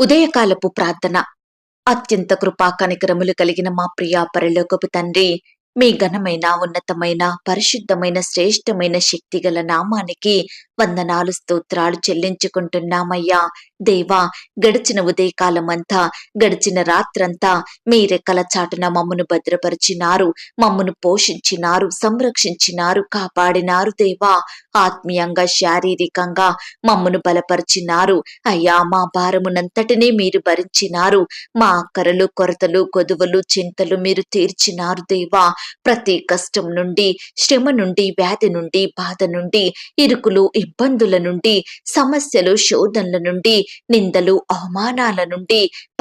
ఉదయకాలపు ప్రార్థన. అత్యంత కృపా కనికరములు కలిగిన మా ప్రియా పరలోకపు తండ్రి మీ ఘనమైన ఉన్నతమైన పరిశుద్ధమైన శ్రేష్టమైన శక్తిగల నామానికి వందనాలు స్తోత్రాలు చెల్లించుకుంటున్నామయ్యా. దేవా గడిచిన ఉదయకాలమంతా గడిచిన రాత్రంతా మీ రెక్కల చాటున మమ్మను భద్రపరిచినారు మమ్మను పోషించినారు సంరక్షించినారు కాపాడినారు దేవా. ఆత్మీయంగా శారీరకంగా మమ్మను బలపరిచినారు. అయ్యా మా భారమునంతటినీ మీరు భరించినారు. మా అక్కరలు కొరతలు కొదువలు చింతలు మీరు తీర్చినారు దేవా. ప్రతి కష్టం నుండి శ్రమ నుండి వ్యాధి నుండి బాధ నుండి ఇరుకులు ఇబ్బందుల నుండి సమస్యలు శోధనల నుండి నిందలు అవమానాల నుండి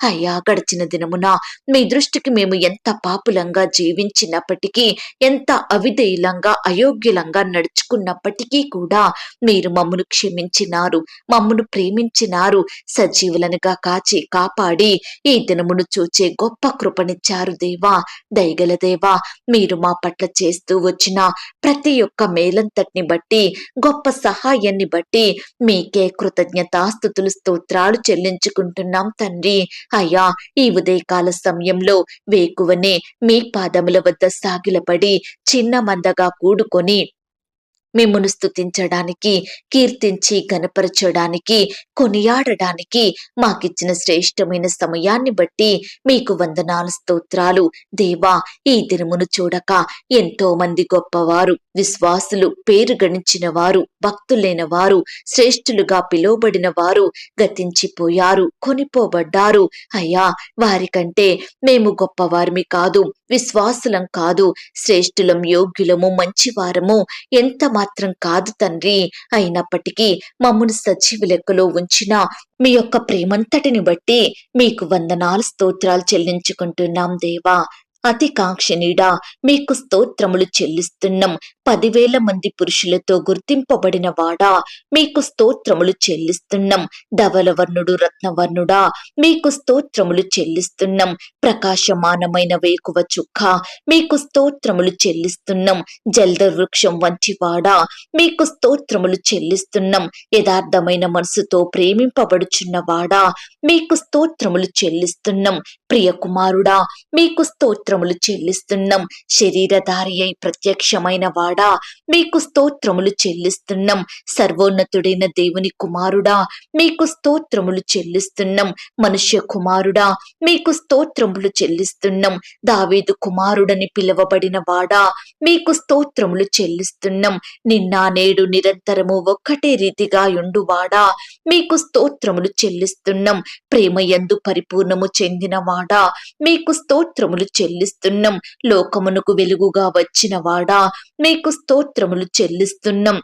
అయ్యా గడిచిన దినమున మీ దృష్టికి మేము ఎంత పాపులంగా జీవించినప్పటికీ ఎంత అవిధేయులంగా అయోగ్యులంగా నడుచుకున్నప్పటికీ కూడా మీరు మమ్మను క్షమించినారు మమ్మను ప్రేమించినారు సజీవులనుగా కాచి కాపాడి ఈ దినమును చూచే గొప్ప కృపనిచ్చారు దేవా దయగల దేవా. మీరు మా పట్ల చేస్తూ వచ్చిన ప్రతి ఒక్క మేలంతటిని బట్టి గొప్ప సహాయాన్ని బట్టి మీకే కృతజ్ఞతాస్థుతులు స్తోత్రాలు చెల్లించుకుంటున్నాం తండ్రి. అయ్యా ఈ ఉదయకాల సమయంలో వేకువనే మీ పాదముల వద్ద సాగిలపడి చిన్న మందగా కూడుకొని మిమ్మును స్తుతించడానికి కీర్తించి గనపరచడానికి కొనియాడడానికి మాకిచ్చిన శ్రేష్టమైన సమయాన్ని బట్టి మీకు వందనాలు స్తోత్రాలు. దేవా ఈ దినమును చూడక ఎంతో మంది గొప్పవారు విశ్వాసులు పేరు గణించిన వారు భక్తులైన వారు శ్రేష్ఠులుగా పిలువబడిన వారు గతించిపోయారు కొనిపోబడ్డారు. అయ్యా వారికంటే మేము గొప్పవారిమి కాదు. విశ్వాసులం కాదు. శ్రేష్ఠులం యోగ్యులము మంచివారము ఎంత మాత్రం కాదు తండ్రి. అయినప్పటికీ మమ్మను సజీవ లెక్కలో ఉంచిన మీ యొక్క ప్రేమంతటిని బట్టి మీకు వందనాలు స్తోత్రాలు చెల్లించుకుంటున్నాం దేవా. అతి కాంక్షణీడా మీకు స్తోత్రములు చెల్లిస్తున్నాం. పదివేల మంది పురుషులతో గుర్తింపబడిన వాడా మీకు స్తోత్రములు చెల్లిస్తున్నాం. ధవలవర్ణుడు రత్నవర్ణుడా మీకు స్తోత్రములు చెల్లిస్తున్నాం. ప్రకాశమానమైన వేకువ చుక్క మీకు స్తోత్రములు చెల్లిస్తున్నాం. జల్ద వృక్షం వంటివాడా మీకు స్తోత్రములు చెల్లిస్తున్నాం. యథార్థమైన మనసుతో ప్రేమింపబడుచున్నవాడా మీకు స్తోత్రములు చెల్లిస్తున్నాం. ప్రియకుమారుడా మీకు స్తోత్ర స్తోత్రములు చెల్లిస్తున్నాం. శరీరధారి అయి ప్రత్యక్షమైన వాడా? మీకు స్తోత్రములు చెల్లిస్తున్నాం. సర్వోన్నతుడైన దేవుని కుమారుడా మీకు స్తోత్రములు చెల్లిస్తున్నాం. మనుష్య కుమారుడా మీకు స్తోత్రములు చెల్లిస్తున్నాం. దావీదు కుమారుడని పిలువబడిన వాడా మీకు స్తోత్రములు చెల్లిస్తున్నాం. నిన్న నేడు నిరంతరము ఒక్కటే రీతిగా ఉండువాడా మీకు స్తోత్రములు చెల్లిస్తున్నాం. ప్రేమ యందు పరిపూర్ణము చెందినవాడా మీకు స్తోత్రములు చెల్లిస్తున్నాం. లోకమునకు వెలుగుగా వచ్చినవాడా మీకు స్తోత్రములు చెల్లిస్తున్నాం.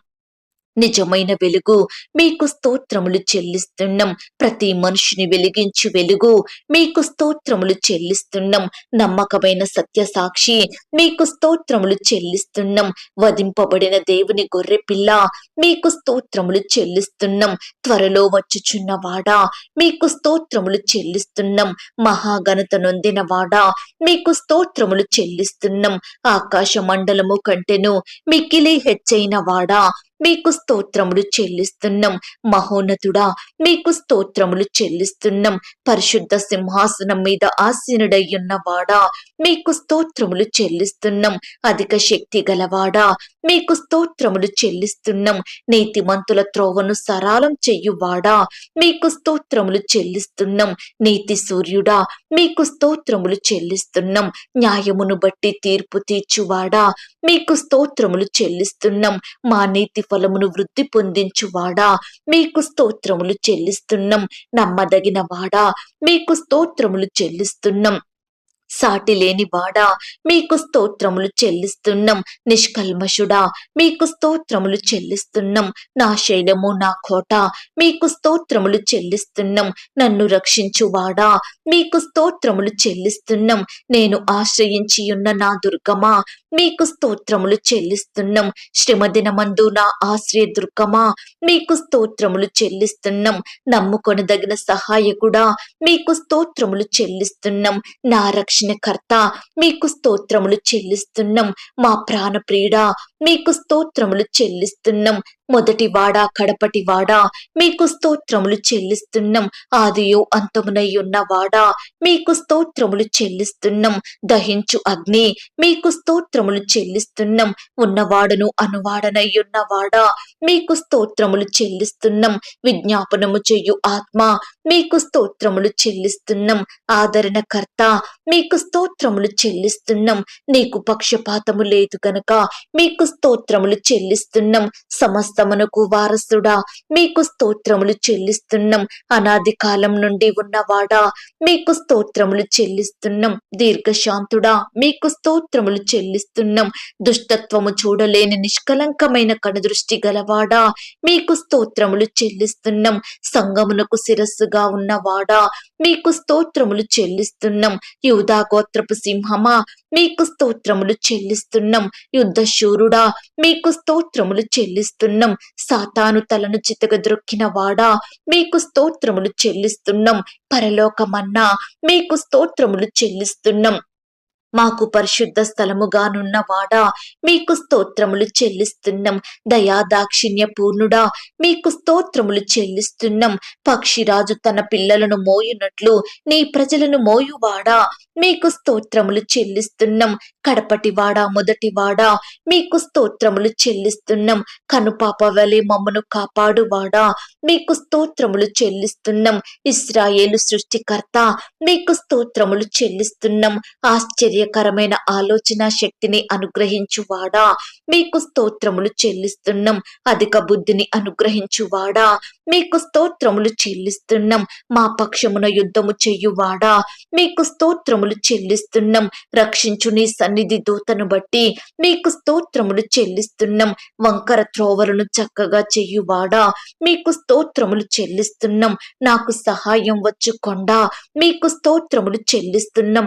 నిజమైన వెలుగు. మీకు స్తోత్రములు చెల్లిస్తున్నాం. ప్రతి మనిషిని వెలిగించు వెలుగు. మీకు స్తోత్రములు చెల్లిస్తున్నాం. నమ్మకమైన సత్య సాక్షి మీకు స్తోత్రములు చెల్లిస్తున్నాం. వధింపబడిన దేవుని గొర్రె పిల్ల. మీకు స్తోత్రములు చెల్లిస్తున్నాం. త్వరలో వచ్చుచున్న వాడా. మీకు స్తోత్రములు చెల్లిస్తున్నాం. మహాఘనత నొందిన వాడా. మీకు స్తోత్రములు చెల్లిస్తున్నాం. ఆకాశ మండలము కంటెను. మిక్కిలి హెచ్చైన వాడా. మీకు స్తోత్రములు చెల్లిస్తున్నాం. మహోన్నతుడా మీకు స్తోత్రములు చెల్లిస్తున్నాం. పరిశుద్ధ సింహాసనం మీద ఆసీనుడయ్యున్నవాడా మీకు స్తోత్రములు చెల్లిస్తున్నాం. అధిక శక్తి గలవాడా మీకు స్తోత్రములు చెల్లిస్తున్నాం నీతిమంతుల త్రోవను సరాలం చెయ్యువాడా మీకు స్తోత్రములు చెల్లిస్తున్నాం నీతి సూర్యుడా మీకు స్తోత్రములు చెల్లిస్తున్నాం న్యాయమును బట్టి తీర్పు తీర్చువాడా? మీకు స్తోత్రములు చెల్లిస్తున్నాం మా నీతి ఫలమును వృద్ధి పొందించువాడా? మీకు స్తోత్రములు చెల్లిస్తున్నాం నమ్మదగిన వాడా మీకు స్తోత్రములు చెల్లిస్తున్నాం సాటి లేని వాడా? మీకు స్తోత్రములు చెల్లిస్తున్నాం. నిష్కల్మషుడా మీకు స్తోత్రములు చెల్లిస్తున్నాం. నా శైలము నా కోట మీకు స్తోత్రములు చెల్లిస్తున్నాం. నన్ను రక్షించువాడా? మీకు స్తోత్రములు చెల్లిస్తున్నాం. నేను ఆశ్రయించి ఉన్న నా దుర్గమా? మీకు స్తోత్రములు చెల్లిస్తున్నాం. శ్రమదినమందు నా ఆశ్రయ దుర్గమా? మీకు స్తోత్రములు చెల్లిస్తున్నాం. నమ్ముకొనదగిన సహాయకుడా? మీకు స్తోత్రములు చెల్లిస్తున్నాం. నా రక్షణకర్త మీకు స్తోత్రములు చెల్లిస్తున్నాం. మా ప్రాణప్రీడ మీకు స్తోత్రములు చెల్లిస్తున్నాం. మొదటి వాడా కడపటి వాడా మీకు స్తోత్రములు చెల్లిస్తున్నాం. ఆదియో అంతమునై ఉన్న వాడా మీకు స్తోత్రములు చెల్లిస్తున్నాం. దహించు అగ్ని మీకు స్తోత్రములు చెల్లిస్తున్నాం. ఉన్నవాడను అనువాడనై ఉన్నవాడా మీకు స్తోత్రములు చెల్లిస్తున్నాం. విజ్ఞాపనము చెయ్యు ఆత్మ మీకు స్తోత్రములు చెల్లిస్తున్నాం. ఆదరణకర్త మీకు స్తోత్రములు చెల్లిస్తున్నాం. నీకు పక్షపాతము లేదు గనక మీకు స్తోత్రములు చెల్లిస్తున్నాం. సమస్తమునకు వారసుడా మీకు స్తోత్రములు చెల్లిస్తున్నాం. అనాది కాలం నుండి ఉన్నవాడా మీకు స్తోత్రములు చెల్లిస్తున్నాం. దీర్ఘశాంతుడా మీకు స్తోత్రములు చెల్లిస్తున్నాం. దుష్టత్వము చూడలేని నిష్కలంకమైన కనుదృష్టి గలవాడా మీకు స్తోత్రములు చెల్లిస్తున్నాం. సంగమునకు శిరస్సుగా ఉన్నవాడా మీకు స్తోత్రములు చెల్లిస్తున్నాం. యూదా గోత్రపు సింహమా మీకు స్తోత్రములు చెల్లిస్తున్నాం. యుద్ధశూరుడా మీకు స్తోత్రములు చెల్లిస్తున్నాం. సాతాను తలను చితగద్రొక్కిన వాడా మీకు స్తోత్రములు చెల్లిస్తున్నాం. పరలోకమన్నా మీకు స్తోత్రములు చెల్లిస్తున్నాం. మాకు పరిశుద్ధ స్థలముగానున్న వాడా మీకు స్తోత్రములు చెల్లిస్తున్నాం. దయా దాక్షిణ్య పూర్ణుడా మీకు స్తోత్రములు చెల్లిస్తున్నాం. పక్షిరాజు తన పిల్లలను మోయునట్లు నీ ప్రజలను మోయువాడా? మీకు స్తోత్రములు చెల్లిస్తున్నాం. కడపటివాడా మొదటివాడా? మీకు స్తోత్రములు చెల్లిస్తున్నాం. కనుపాప వలె మమ్మను కాపాడువాడా? మీకు స్తోత్రములు చెల్లిస్తున్నాం. ఇస్రాయేలు సృష్టికర్త మీకు స్తోత్రములు చెల్లిస్తున్నాం. ఆశ్చర్య ఆశ్చర్యకరమైన ఆలోచన శక్తిని అనుగ్రహించువాడా? మీకు స్తోత్రములు చెల్లిస్తున్నాం. అధిక బుద్ధిని అనుగ్రహించువాడా? మీకు స్తోత్రములు చెల్లిస్తున్నాం. మా పక్షమున యుద్ధము చెయ్యువాడా మీకు స్తోత్రములు చెల్లిస్తున్నాం. రక్షించు నీ సన్నిధి దూతను బట్టి మీకు స్తోత్రములు చెల్లిస్తున్నాం. వంకర త్రోవలను చక్కగా చెయ్యువాడా మీకు స్తోత్రములు చెల్లిస్తున్నాం. నాకు సహాయం వచ్చుకొండా? మీకు స్తోత్రములు చెల్లిస్తున్నాం.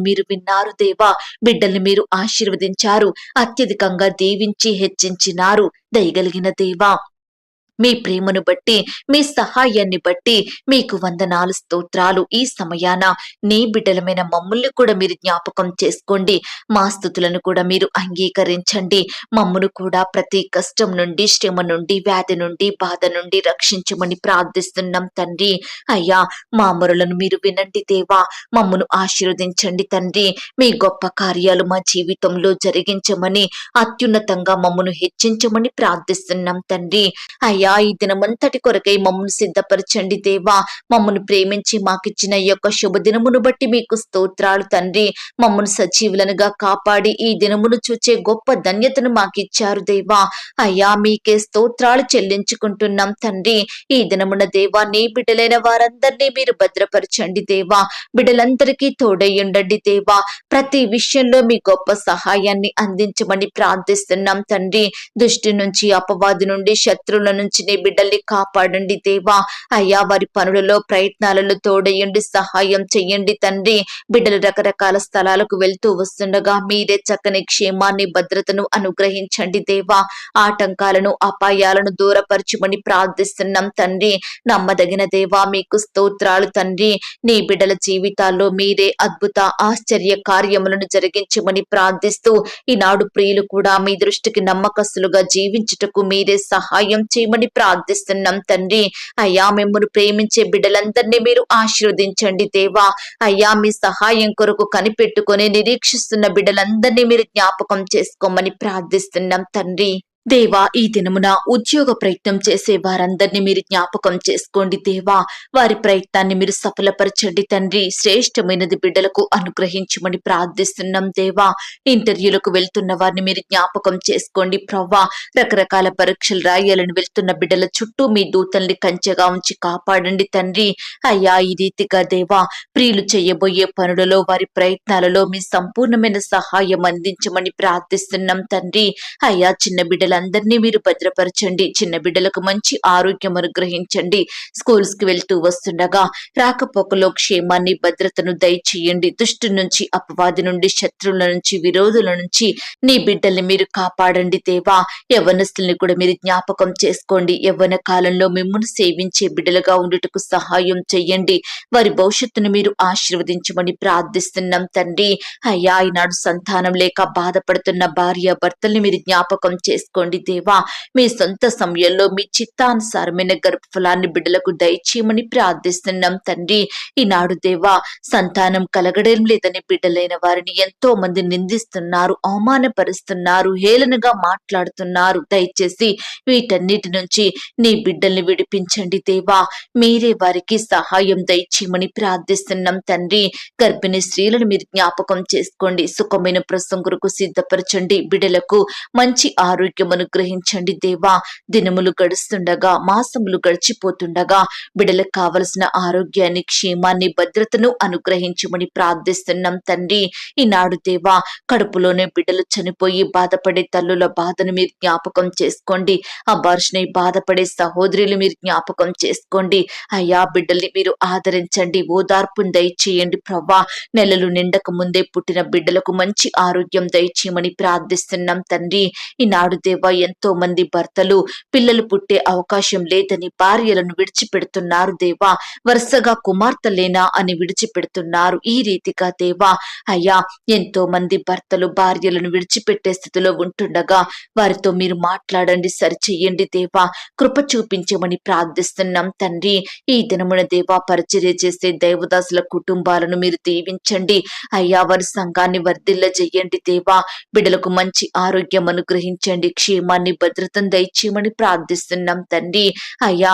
మీరు విన్నారు దేవా. బిడ్డల్ని మీరు ఆశీర్వదించారు. అత్యధికంగా దీవించి హెచ్చించినారు. దయగలిగిన దేవా మీ ప్రేమను బట్టి మీ సహాయాన్ని బట్టి మీకు వందనాలు స్తోత్రాలు ఈ సమయాన. నీ బిడ్డలమైన మమ్మల్ని కూడా మీరు జ్ఞాపకం చేసుకోండి. మా స్థుతులను కూడా మీరు అంగీకరించండి. మమ్మను కూడా ప్రతి కష్టం నుండి శ్రమ నుండి వ్యాధి నుండి బాధ నుండి రక్షించమని ప్రార్థిస్తున్నాం తండ్రి. అయ్యా మా మొరలను మీరు వినండి దేవా. మమ్మను ఆశీర్వదించండి తండ్రి. మీ గొప్ప కార్యాలు మా జీవితంలో జరిగించమని అత్యున్నతంగా మమ్మను హెచ్చించమని ప్రార్థిస్తున్నాం తండ్రి. అయ్యా ఈ దినమంతటి కొరకై మమ్మల్ని సిద్ధపరచండి దేవా. మమ్మల్ని ప్రేమించి మాకిచ్చిన ఈ యొక్క శుభ దినమును బట్టి మీకు స్తోత్రాలు తండ్రి. మమ్మల్ని సజీవులనుగా కాపాడి ఈ దినమును చూచే గొప్ప ధన్యతను మాకిచ్చారు దేవా. అయ్యా మీకే స్తోత్రాలు చెల్లించుకుంటున్నాం తండ్రి. ఈ దినమున దేవా నీ బిడ్డలైన వారందరినీ మీరు భద్రపరచండి దేవా. బిడ్డలందరికీ తోడయ్యుండండి దేవా. ప్రతి విషయంలో మీ గొప్ప సహాయాన్ని అందించమని ప్రార్థిస్తున్నాం తండ్రి. దుష్టి నుంచి అపవాది నుండి శత్రువుల నుంచి నీ బిడ్డల్ని కాపాడండి దేవా. అయ్యా వారి పనులలో ప్రయత్నాలలో తోడయండి సహాయం చెయ్యండి తండ్రి. బిడ్డలు రకరకాల స్థలాలకు వెళ్తూ వస్తుండగా మీరే చక్కని క్షేమాన్ని భద్రతను అనుగ్రహించండి దేవా. ఆటంకాలను అపాయాలను దూరపరచుమని ప్రార్థిస్తున్నాం తండ్రి. నమ్మదగిన దేవా మీకు స్తోత్రాలు తండ్రి. నీ బిడ్డల జీవితాల్లో మీరే అద్భుత ఆశ్చర్య కార్యములను జరిగించమని ప్రార్థిస్తూ ఈనాడు ప్రియులు కూడా మీ దృష్టికి నమ్మకస్తులుగా జీవించుటకు మీరే సహాయం చేయమని చేయమని ప్రార్థిస్తున్నాం తండ్రి. అయ్యా మిమ్మల్ని ప్రేమించే బిడ్డలందరినీ మీరు ఆశీర్వదించండి దేవా. అయ్యా మీ సహాయం కొరకు కనిపెట్టుకొని నిరీక్షిస్తున్న బిడ్డలందరినీ మీరు జ్ఞాపకం చేసుకోమని ప్రార్థిస్తున్నాం తండ్రి. దేవా ఈ దినమున ఉద్యోగ ప్రయత్నం చేసే వారందరినీ మీరు జ్ఞాపకం చేసుకోండి దేవా. వారి ప్రయత్నాన్ని మీరు సఫలపరచండి తండ్రి. శ్రేష్టమైనది బిడ్డలకు అనుగ్రహించమని ప్రార్థిస్తున్నాం దేవా. ఇంటర్వ్యూలకు వెళ్తున్న వారిని మీరు జ్ఞాపకం చేసుకోండి ప్రవ్వా. రకరకాల పరీక్షలు రాయాలని వెళ్తున్న బిడ్డల చుట్టూ మీ దూతల్ని కంచెగా ఉంచి కాపాడండి తండ్రి. అయ్యా ఈ రీతిగా దేవా ప్రియులు చేయబోయే పనులలో వారి ప్రయత్నాలలో మీ సంపూర్ణమైన సహాయం అందించమని ప్రార్థిస్తున్నాం తండ్రి. అయ్యా చిన్న బిడ్డలందరినీ మీరు భద్రపరచండి. చిన్న బిడ్డలకు మంచి ఆరోగ్యం అనుగ్రహించండి. స్కూల్స్కి వెళ్తూ వస్తుండగా రాకపోకలో క్షేమాన్ని భద్రతను దయచేయండి. దుష్టు నుంచి అపవాది నుండి శత్రువుల నుంచి విరోధుల నుంచి నీ బిడ్డల్ని మీరు కాపాడండి దేవా. యవ్వనస్తుల్ని కూడా మీరు జ్ఞాపకం చేసుకోండి. యవ్వన కాలంలో మిమ్మల్ని సేవించే బిడ్డలుగా ఉండుటకు సహాయం చెయ్యండి. వారి భవిష్యత్తును మీరు ఆశీర్వదించమని ప్రార్థిస్తున్నాం తండ్రి. అయ్యా ఈనాడు సంతానం లేక బాధపడుతున్న భార్య భర్తల్ని మీరు జ్ఞాపకం చేసుకోండి. దేవా. మీ సొంత సమయంలో మీ చిత్తానుసారమైన గర్భఫలాన్ని బిడ్డలకు దయచేయమని ప్రార్థిస్తున్నాం తండ్రి. ఈనాడు దేవా సంతానం కలగడం లేదని బిడ్డలైన వారిని ఎంతో మంది నిందిస్తున్నారు అవమానపరుస్తున్నారు హేళనగా మాట్లాడుతున్నారు. దయచేసి వీటన్నిటి నుంచి నీ బిడ్డల్ని విడిపించండి దేవా. మీరే వారికి సహాయం దయచేయమని ప్రార్థిస్తున్నాం తండ్రి. గర్భిణీ స్త్రీలను మీరు జ్ఞాపకం చేసుకోండి. సుఖమైన ప్రసంగులకు సిద్ధపరచండి. బిడ్డలకు మంచి ఆరోగ్యం అనుగ్రహించండి దేవా. దినములు గడుస్తుండగా మాసములు గడిచిపోతుండగా బిడ్డలకు కావలసిన ఆరోగ్యాన్ని క్షేమాన్ని భద్రతను అనుగ్రహించమని ప్రార్థిస్తున్నాం తండ్రి. ఈనాడు దేవా కడుపులోనే బిడ్డలు చనిపోయి బాధపడే తల్లుల బాధను మీరు జ్ఞాపకం చేసుకోండి. ఆ భాషని బాధపడే సహోదరులు మీరు జ్ఞాపకం చేసుకోండి. అయ్యా బిడ్డల్ని మీరు ఆదరించండి. ఓదార్పును దయచేయండి ప్రవ్వా. నెలలు నిండక ముందే పుట్టిన బిడ్డలకు మంచి ఆరోగ్యం దయచేయమని ప్రార్థిస్తున్నాం తండ్రి. ఈనాడు దేవ ఎంతో మంది భర్తలు పిల్లలు పుట్టే అవకాశం లేదని భార్యలను విడిచిపెడుతున్నారు దేవా. వరుసగా కుమార్తెలేనా అని విడిచిపెడుతున్నారు ఈ రీతిగా దేవా. అయ్యా ఎంతో మంది భర్తలు భార్యలను విడిచిపెట్టే స్థితిలో ఉంటుండగా వారితో మీరు మాట్లాడండి సరిచేయండి దేవా. కృప చూపించమని ప్రార్థిస్తున్నాం తండ్రి. ఈ దినమున దేవా పరిచర్య చేసే దైవదాసుల కుటుంబాలను మీరు దీవించండి. అయ్యా వారి సంఘాన్ని వర్ధిల్ల చెయ్యండి దేవా. బిడ్డలకు మంచి ఆరోగ్యం అనుగ్రహించండి క్షేమాన్ని భద్రతను దయచేయమని ప్రార్థిస్తున్నాం తండ్రి. అయ్యా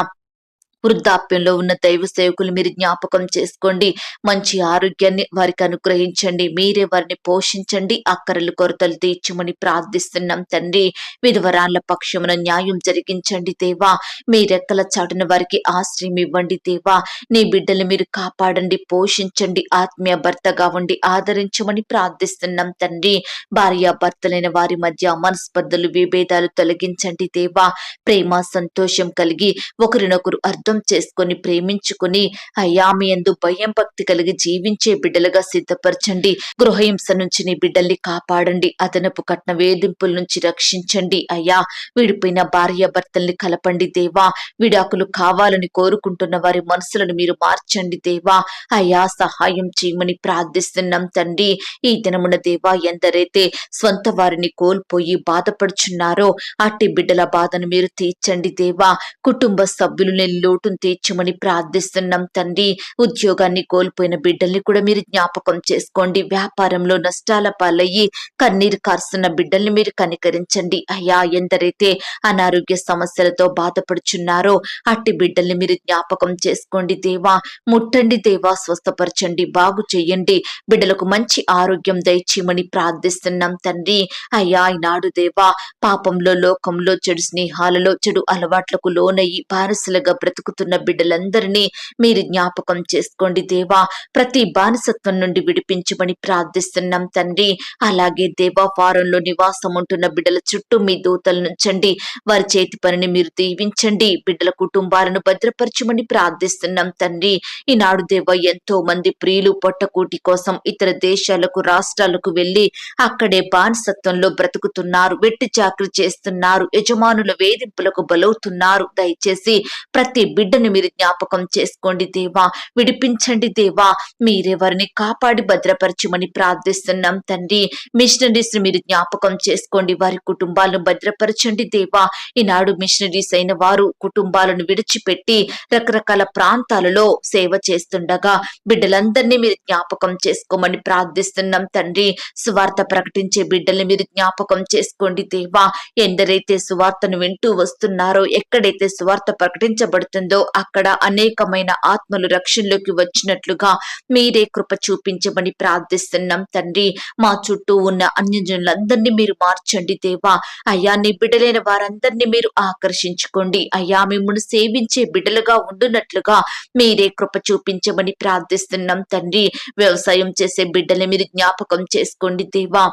వృద్ధాప్యంలో ఉన్న దైవ సేవకులు మీరు జ్ఞాపకం చేసుకోండి. మంచి ఆరోగ్యాన్ని వారికి అనుగ్రహించండి. మీరే వారిని పోషించండి. అక్కరలు కొరతలు తీర్చమని ప్రార్థిస్తున్నాం తండ్రి. విధవరాళ్ళ పక్షమున న్యాయం జరిగించండి దేవా. మీ రెక్కల చాటున వారికి ఆశ్రయం ఇవ్వండి దేవా. నీ బిడ్డలు మీరు కాపాడండి పోషించండి. ఆత్మీయ భర్తగా ఉండి ఆదరించమని ప్రార్థిస్తున్నాం తండ్రి. భార్య భర్తలైన వారి మధ్య మనస్పర్ధలు విభేదాలు తొలగించండి దేవా. ప్రేమ సంతోషం కలిగి ఒకరినొకరు అర్థం చేసుకొని ప్రేమించుకొని అయ్యా అయామి ఎందు భయం భక్తి కలిగి జీవించే బిడ్డలుగా సిద్ధపరచండి. గృహహింస నుంచి నీ బిడ్డల్ని కాపాడండి. అదనపు కట్న వేధింపుల నుంచి రక్షించండి. అయ్యా విడిపోయిన భార్య భర్తల్ని కలపండి దేవా. విడాకులు కావాలని కోరుకుంటున్న వారి మనసులను మీరు మార్చండి దేవా. అయ్యా సహాయం చేయమని ప్రార్థిస్తున్నాం తండ్రి. ఈ దినమున దేవా ఎందరైతే స్వంత వారిని కోల్పోయి బాధపడుచున్నారో అట్టి బిడ్డల బాధను మీరు తీర్చండి దేవా. కుటుంబ సభ్యులు లోటును తీర్చమని ప్రార్థిస్తున్నాం తండ్రి. ఉద్యోగాన్ని కోల్పోయిన బిడ్డల్ని కూడా మీరు జ్ఞాపకం చేసుకోండి. వ్యాపారంలో నష్టాల పాలయ్యి కన్నీరు కారుస్తున్న బిడ్డల్ని మీరు కనికరించండి. అయ్యా ఎందరైతే అనారోగ్య సమస్యలతో బాధపడుచున్నారో అట్టి బిడ్డల్ని మీరు జ్ఞాపకం చేసుకోండి. దేవా ముట్టండి దేవా స్వస్థపరచండి బాగు చేయండి. బిడ్డలకు మంచి ఆరోగ్యం దయచేయమని ప్రార్థిస్తున్నాం తండ్రి. అయ్యా ఈనాడు దేవా పాపంలో లోకంలో చెడు స్నేహాలలో చెడు అలవాట్లకు లోనయ్యి బానిసలుగా బ్రతుకుతున్న బిడ్డలందరినీ మీరు జ్ఞాపకం చేసుకోండి దేవా. ప్రతి బానిసత్వం నుండి విడిపించమని ప్రార్థిస్తున్నాం తండ్రి. అలాగే దేవా ఫారంలో నివాసం ఉంటున్న బిడ్డల చుట్టూ మీ దూతలు నుంచండి వారి చేతి పనిని మీరు దీవించండి. బిడ్డల కుటుంబాలను భద్రపరచమని ప్రార్థిస్తున్నాం తండ్రి. ఈనాడు దేవ ఎంతో మంది ప్రియులు పొట్టకూటి కోసం ఇతర దేశాలకు రాష్ట్రాలకు వెళ్ళి అక్కడే బానిసత్వంలో బ్రతుకుతున్నారు. వెట్టి చాకరి చేస్తున్నారు. యజమానుల వేధింపులకు బలవుతున్నారు. దయచేసి ప్రతి బిడ్డను మీరు జ్ఞాపకం చేసుకోండి దేవా. విడిపించండి దేవా. మీరెవరిని కాపాడి భద్రపరచమని ప్రార్థిస్తున్నాం తండ్రి. మిషనరీస్ మీరు జ్ఞాపకం చేసుకోండి. వారి కుటుంబాలను భద్రపరచండి దేవా. ఈనాడు మిషనరీస్ అయిన వారు కుటుంబాలను విడిచిపెట్టి రకరకాల ప్రాంతాలలో సేవ చేస్తుండగా బిడ్డలందరినీ మీరు జ్ఞాపకం చేసుకోమని ప్రార్థిస్తున్నాం తండ్రి. సువార్త ప్రకటించే బిడ్డల్ని మీరు జ్ఞాపకం చేసుకోండి దేవా. ఎందరైతే సువార్తను వింటూ వస్తున్నారో ఎక్కడైతే సువార్త ప్రకటించబడుతుంది అక్కడ అనేకమైన ఆత్మలు రక్షణలోకి వచ్చినట్లుగా మీరే కృప చూపించమని ప్రార్థిస్తున్నాం తండ్రి. మా చుట్టూ ఉన్న అన్యజనులందరినీ మీరు మార్చండి దేవా. అయ్యా నీ బిడ్డలైన వారందరినీ మీరు ఆకర్షించుకోండి. అయ్యా మిమ్మల్ని సేవించే బిడ్డలుగా ఉండునట్లుగా మీరే కృప చూపించమని ప్రార్థిస్తున్నాం తండ్రి. వ్యవసాయం చేసే బిడ్డలు మీరు జ్ఞాపకం చేసుకోండి దేవా.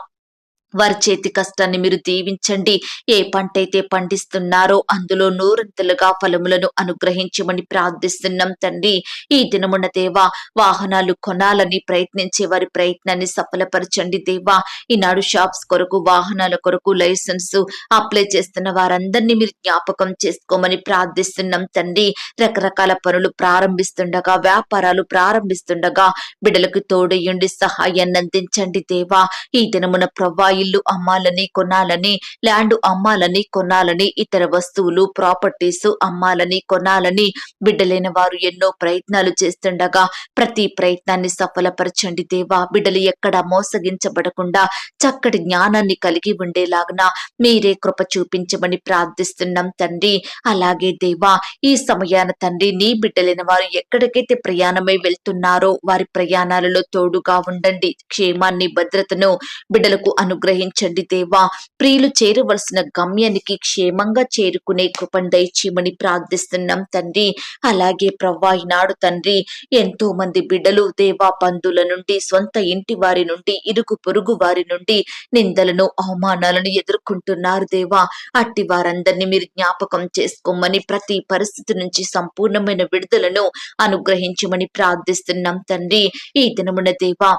వారి చేతి కష్టాన్ని మీరు దీవించండి. ఏ పంట అయితే పండిస్తున్నారో అందులో నూరంతలుగా ఫలములను అనుగ్రహించమని ప్రార్థిస్తున్నాం తండ్రి. ఈ దినమున దేవా వాహనాలు కొనాలని ప్రయత్నించే వారి ప్రయత్నాన్ని సఫలపరచండి దేవా. ఈనాడు షాప్స్ కొరకు వాహనాల కొరకు లైసెన్స్ అప్లై చేస్తున్న వారందరినీ మీరు జ్ఞాపకం చేసుకోమని ప్రార్థిస్తున్నాం తండ్రి. రకరకాల పనులు ప్రారంభిస్తుండగా వ్యాపారాలు ప్రారంభిస్తుండగా బిడలకు తోడయ్యండి సహాయాన్ని అందించండి దేవా. ఈ దినమున ప్రవ్వాయి ఇల్లు అమ్మాలని కొనాలని ల్యాండ్ అమ్మాలని కొనాలని ఇతర వస్తువులు ప్రాపర్టీస్ అమ్మాలని కొనాలని బిడ్డలైన వారు ఎన్నో ప్రయత్నాలు చేస్తుండగా ప్రతి ప్రయత్నాన్ని సఫలపరచండి దేవా. బిడ్డలు ఎక్కడ మోసగించబడకుండా చక్కటి జ్ఞానాన్ని కలిగి ఉండేలాగున మీరే కృప చూపించమని ప్రార్థిస్తున్నాం తండ్రి. అలాగే దేవా ఈ సమయాన తండ్రి నీ బిడ్డలైన వారు ఎక్కడికైతే ప్రయాణమై వెళ్తున్నారో వారి ప్రయాణాలలో తోడుగా ఉండండి. క్షేమాన్ని భద్రతను బిడ్డలకు అనుగ్రహించండి దేవా. ప్రియులు చేరవలసిన గమ్యానికి క్షేమంగా చేరుకునే కృపను దయచేయమని ప్రార్థిస్తున్నాం తండ్రి. అలాగే ప్రవ్వా ఈనాడు తండ్రి ఎంతో మంది బిడ్డలు దేవా బంధువుల నుండి సొంత ఇంటి వారి నుండి ఇరుగు పొరుగు వారి నుండి నిందలను అవమానాలను ఎదుర్కొంటున్నారు దేవా. అట్టి వారందరినీ మీరు జ్ఞాపకం చేసుకోమని ప్రతి పరిస్థితి నుంచి సంపూర్ణమైన విడుదలను అనుగ్రహించమని ప్రార్థిస్తున్నాం తండ్రి. ఈ దినమున దేవా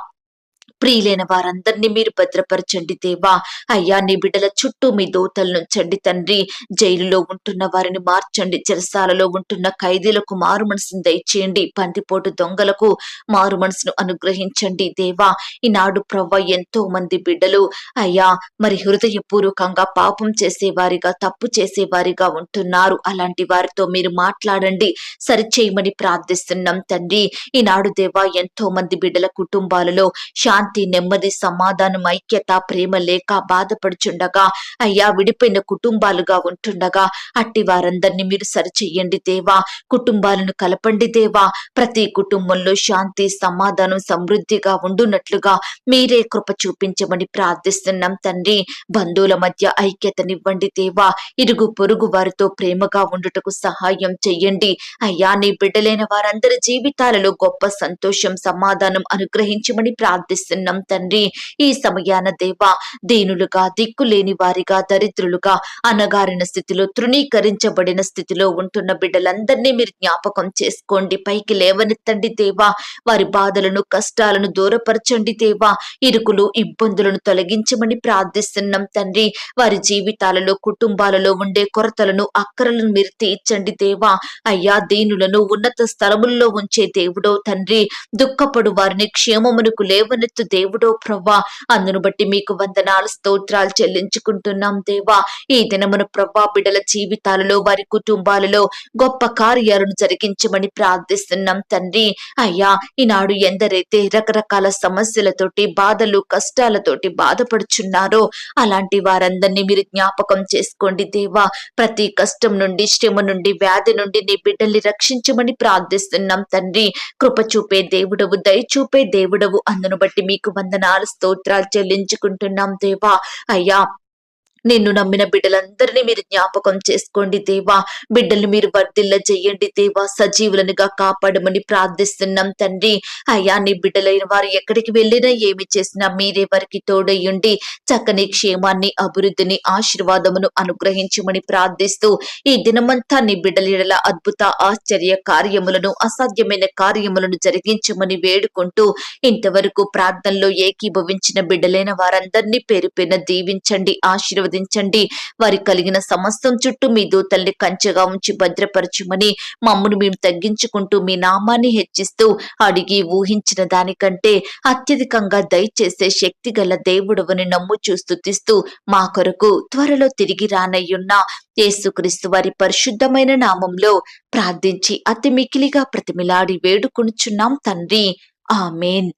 ప్రియులైన వారందరినీ మీరు భద్రపరచండి దేవా. అయ్యా నీ బిడ్డల చుట్టూ మీ దోతలను చండి తండ్రి. జైలులో ఉంటున్న వారిని మార్చండి. చెరసాలలో ఉంటున్న ఖైదీలకు మారు మనసును దయచేయండి. పందిపోటు దొంగలకు మారు మనసును అనుగ్రహించండి దేవా. ఈనాడు ప్రవ్వ ఎంతో మంది బిడ్డలు. అయ్యా మరి హృదయపూర్వకంగా పాపం చేసేవారిగా తప్పు చేసేవారిగా ఉంటున్నారు. అలాంటి వారితో మీరు మాట్లాడండి. సరిచేయమని ప్రార్థిస్తున్నాం తండ్రి. ఈనాడు దేవా ఎంతో మంది బిడ్డల కుటుంబాలలో శాంతి నెమ్మది సమాధానం ఐక్యత ప్రేమ లేక బాధపడుచుండగా అయ్యా విడిపోయిన కుటుంబాలుగా ఉంటుండగా అట్టి వారందరినీ మీరు సరిచెయ్యండి దేవా. కుటుంబాలను కలపండి దేవా. ప్రతి కుటుంబంలో శాంతి సమాధానం సమృద్ధిగా ఉండునట్లుగా మీరే కృప చూపించమని ప్రార్థిస్తున్నాం తండ్రి. బంధువుల మధ్య ఐక్యతనివ్వండి దేవా. ఇరుగు పొరుగు వారితో ప్రేమగా ఉండుటకు సహాయం చెయ్యండి. అయ్యా నీ బిడ్డలైన వారందరి జీవితాలలో గొప్ప సంతోషం సమాధానం అనుగ్రహించమని ప్రార్థిస్తున్నాం. తండ్రి. ఈ సమయాన దేవ దీనులుగా దిక్కులేని వారిగా దరిద్రులుగా అనగారిన స్థితిలో తృణీకరించబడిన స్థితిలో ఉంటున్న బిడ్డలందరినీ మీరు జ్ఞాపకం చేసుకోండి. పైకి లేవనెత్తండి దేవా వారి బాధలను కష్టాలను దూరపరచండి దేవా. ఇరుకులు ఇబ్బందులను తొలగించమని ప్రార్థిస్తున్నాం తండ్రి. వారి జీవితాలలో కుటుంబాలలో ఉండే కొరతలను అక్కరలను మీరు తీర్చండి దేవా. అయ్యా దీనులను ఉన్నత స్థలముల్లో ఉంచే దేవుడో తండ్రి. దుఃఖపడు వారిని క్షేమమునకు లేవనెత్తు దేవుడో ప్రవ్వా అందును బట్టి మీకు వందనాలు స్తోత్రాలు చెల్లించుకుంటున్నాం దేవా. ఈ దినమున ప్రవ్వా బిడ్డల జీవితాలలో వారి కుటుంబాలలో గొప్ప కార్యాలను జరిగించమని ప్రార్థిస్తున్నాం తండ్రి. అయ్యా ఈనాడు ఎందరైతే రకరకాల సమస్యలతోటి బాధలు కష్టాలతోటి బాధపడుచున్నారో అలాంటి వారందరినీ మీరు జ్ఞాపకం చేసుకోండి దేవా. ప్రతి కష్టం నుండి శ్రమ నుండి వ్యాధి నుండి నీ బిడ్డల్ని రక్షించమని ప్రార్థిస్తున్నాం తండ్రి. కృప చూపే దేవుడవు దయ చూపే దేవుడవు అందును బట్టి మీకు వందనాలు స్తోత్రాలు చెల్లించుకుంటున్నాం దేవా. అయ్యా నిన్ను నమ్మిన బిడ్డలందరినీ మీరు జ్ఞాపకం చేసుకోండి దేవా. బిడ్డల్ని మీరు వర్ధిల్ల చెయ్యండి దేవా. సజీవులనుగా కాపాడమని ప్రార్థిస్తున్నాం తండ్రి. అయ్యా నీ బిడ్డలైన వారు ఎక్కడికి వెళ్ళినా ఏమి చేసినా మీరే వారికి తోడయ్యుండి చక్కని క్షేమాన్ని అభివృద్ధిని ఆశీర్వాదమును అనుగ్రహించమని ప్రార్థిస్తూ ఈ దినమంతా నీ బిడ్డల అద్భుత ఆశ్చర్య కార్యములను అసాధ్యమైన కార్యములను జరిగించమని వేడుకుంటూ ఇంతవరకు ప్రార్థనలో ఏకీభవించిన బిడ్డలైన వారందరినీ పేరు దీవించండి ఆశీర్వదించండి. శోధించండి వారి కలిగిన సమస్తం చుట్టూ మీ దూతల్ని కంచెగా ఉంచి భద్రపరచుమని మమ్మను మేము తగ్గించుకుంటూ మీ నామాన్ని హెచ్చిస్తూ అడిగి ఊహించిన దానికంటే అత్యధికంగా దయచేసే శక్తి గల దేవుడవని నమ్ము చూస్తుతిస్తూ మా కొరకు త్వరలో తిరిగి రానయ్యున్న యేసుక్రీస్తు వారి పరిశుద్ధమైన నామంలో ప్రార్థించి అతి మికిలిగా ప్రతిమిలాడి వేడుకొనుచున్నాం తండ్రి. ఆమెన్.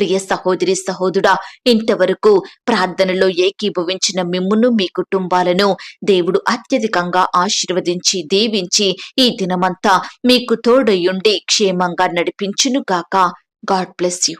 ప్రియ సహోదరి సహోదుడా ఇంతవరకు ప్రార్థనలో ఏకీభవించిన మిమ్మును మీ కుటుంబాలను దేవుడు అత్యధికంగా ఆశీర్వదించి దీవించి ఈ దినమంతా మీకు తోడయుండి క్షేమంగా నడిపించును గాక. God bless you.